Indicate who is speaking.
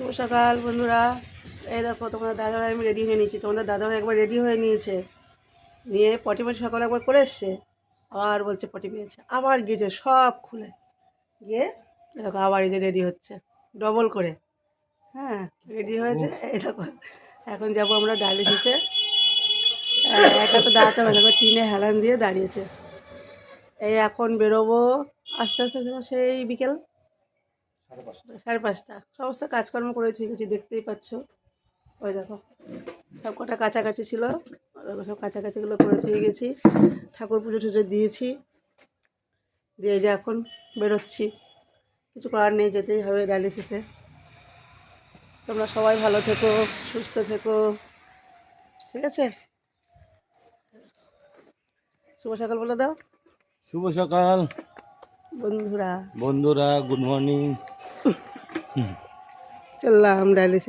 Speaker 1: শুভ সকাল বন্ধুরা। এই দেখো তোমাদের দাদাভাই আমি রেডি হয়ে নিয়েছি। তোমাদের দাদাভাই একবার রেডি হয়ে নিয়েছে। নিয়ে পটি পটি সকালে একবার করে এসছে। আবার বলছে পটি পেয়েছে। আবার গিয়েছে সব খুলে। গিয়ে দেখো আবার এই যে রেডি হচ্ছে। ডবল করে। হ্যাঁ রেডি হয়েছে। এই দেখো এখন যাব আমরা ডায়ালিসিসে। একা তো দাঁড়াতে হবে। না টিনে হেলান দিয়ে দাঁড়িয়েছে। এই এখন বেরোবো। আস্তে আস্তে আস্তে সেই বিকেল। সাড়ে পাঁচটা। সমস্ত কাজকর্ম করেছি গেছি দেখতেই পাচ্ছ। ওই দেখো সব কটা কাছাকাছি ছিল সব কাছাকাছিগুলো করেছি গেছি। ঠাকুর পুজো টুজো দিয়েছি দিয়ে যে এখন বেরোচ্ছি। কিছু করার নেই যেতেই হবে ডায়ালিসিসে তোমরা সবাই ভালো থেকো সুস্থ থেকো। ঠিক আছে? শুভ সকাল বলে দাও।
Speaker 2: শুভ সকাল।
Speaker 1: বন্ধুরা।
Speaker 2: বন্ধুরা গুড মর্নিং
Speaker 1: চললাম ডায়ালিসিস